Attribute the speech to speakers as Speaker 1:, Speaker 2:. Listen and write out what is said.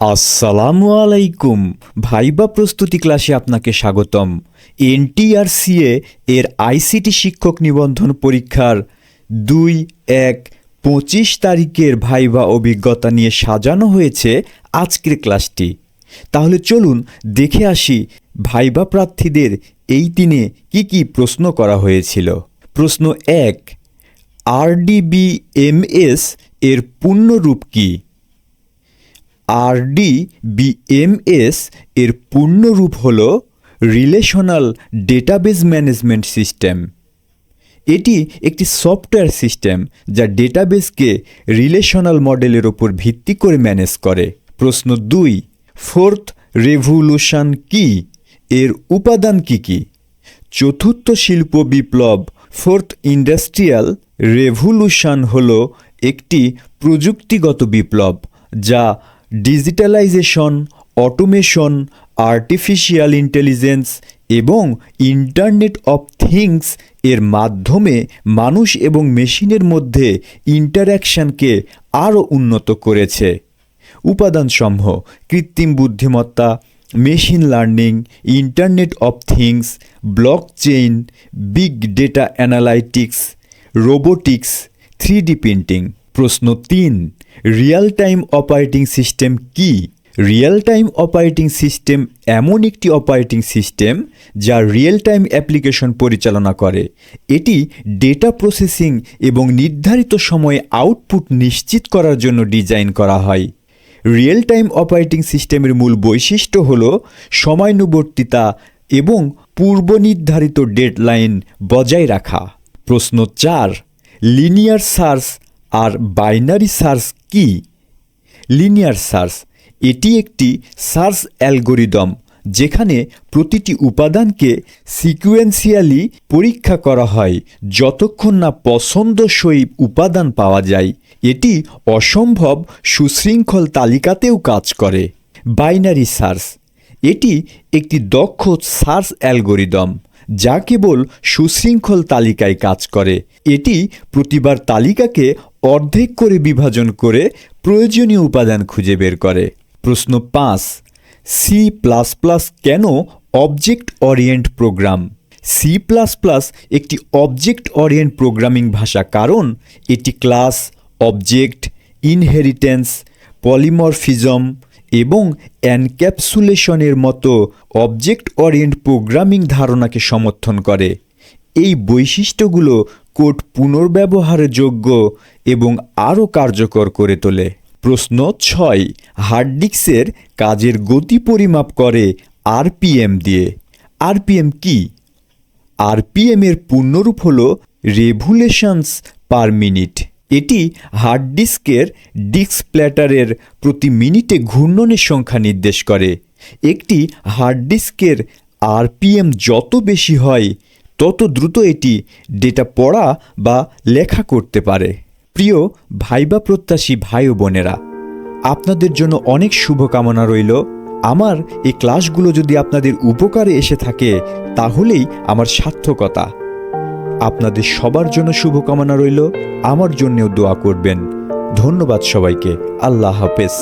Speaker 1: আসসালামু আলাইকুম ভাইবা প্রস্তুতি ক্লাসে আপনাকে স্বাগতম। এনটিআরসিএ এর আইসিটি শিক্ষক নিবন্ধন পরীক্ষার দুই, এক, পঁচিশ তারিখের ভাইবা অভিজ্ঞতা নিয়ে সাজানো হয়েছে আজকের ক্লাসটি। তাহলে চলুন দেখে আসি ভাইবা প্রার্থীদের এই দিনে কি কি প্রশ্ন করা হয়েছিল। প্রশ্ন এক, আরডিবিএমএস এর পূর্ণরূপ কী? আরডিবিএমএস এর পূর্ণরূপ হল রিলেশনাল ডেটাবেজ ম্যানেজমেন্ট সিস্টেম এটি একটি সফটওয়্যার সিস্টেম যা ডেটাবেসকে রিলেশনাল মডেলের ওপর ভিত্তি করে ম্যানেজ করে। প্রশ্ন দুই, ফোর্থ রেভলিউশন কি? এর উপাদান কি কি? চতুর্থ শিল্প বিপ্লব, ফোর্থ ইন্ডাস্ট্রিয়াল রেভলিউশন হল একটি প্রযুক্তিগত বিপ্লব যা ডিজিটালাইজেশন অটোমেশন আর্টিফিশিয়াল ইন্টেলিজেন্স এবং ইন্টারনেট অফ থিংস এর মাধ্যমে মানুষ এবং মেশিনের মধ্যে ইন্টারাকশনকে আরও উন্নত করেছে। উপাদানসমূহ, কৃত্রিম বুদ্ধিমত্তা machine learning internet of things block chain big data analytics robotics three printing প্রশ্ন তিন রিয়েল টাইম অপারেটিং সিস্টেম কি? রিয়েল টাইম অপারেটিং সিস্টেম এমন একটি অপারেটিং সিস্টেম যা রিয়েল টাইম অ্যাপ্লিকেশন পরিচালনা করে। এটি ডেটা প্রসেসিং এবং নির্ধারিত সময়ে আউটপুট নিশ্চিত করার জন্য ডিজাইন করা হয়। রিয়েল টাইম অপারেটিং সিস্টেমের মূল বৈশিষ্ট্য হল সময়ানুবর্তিতা এবং পূর্বনির্ধারিত ডেডলাইন বজায় রাখা। প্রশ্ন চার লিনিয়ার সার্চ আর বাইনারি সার্চ কি? Linear search. এটি একটি সার্চ অ্যালগোরিদম যেখানে প্রতিটি উপাদানকে সিকুয়েন্সিয়ালি পরীক্ষা করা হয় যতক্ষণ না পছন্দসই উপাদান পাওয়া যায়। এটি অসম্ভব সুশৃঙ্খল তালিকাতেও কাজ করে। Binary search. এটি একটি দক্ষ সার্চ অ্যালগোরিদম যা কেবল সুশৃঙ্খল তালিকায় কাজ করে। এটি প্রতিবার তালিকাকে অর্ধেক করে বিভাজন করে প্রয়োজনীয় উপাদান খুঁজে বের করে। প্রশ্ন পাঁচ সি প্লাস প্লাস কেন object orient program C plus plus একটি অবজেক্ট অরিয়েন্ট প্রোগ্রামিং ভাষা কারণ এটি ক্লাস অবজেক্ট ইনহেরিটেন্স পলিমরফিজম এবং অ্যানক্যাপসুলেশনের মতো অবজেক্ট অরিয়েন্ট প্রোগ্রামিং ধারণাকে সমর্থন করে। এই বৈশিষ্ট্যগুলো কোড পুনর্ব্যবহারের যোগ্য এবং আরও কার্যকর করে তোলে। প্রশ্ন ছয়, হার্ড ডিস্কের কাজের গতি পরিমাপ করে আরপিএম দিয়ে। আরপিএম কি? আরপিএম এর পূর্ণরূপ হল রেভুলেশনস পার মিনিট। এটি হার্ড ডিস্কের ডিস্ক প্ল্যাটারের প্রতি মিনিটে ঘূর্ণনের সংখ্যা নির্দেশ করে। একটি হার্ড ডিস্কের আরপিএম যত বেশি হয় তত দ্রুত এটি ডেটা পড়া বা লেখা করতে পারে। প্রিয় ভাইবা প্রত্যাশী ভাই ও বোনেরা, আপনাদের জন্য অনেক শুভকামনা রইল। আমার এই ক্লাসগুলো যদি আপনাদের উপকারে এসে থাকে, তাহলেই আমার সার্থকতা। আপনাদের সবার জন্য শুভকামনা রইল। আমার জন্যেও দোয়া করবেন। ধন্যবাদ সবাইকে। আল্লাহ হাফেজ।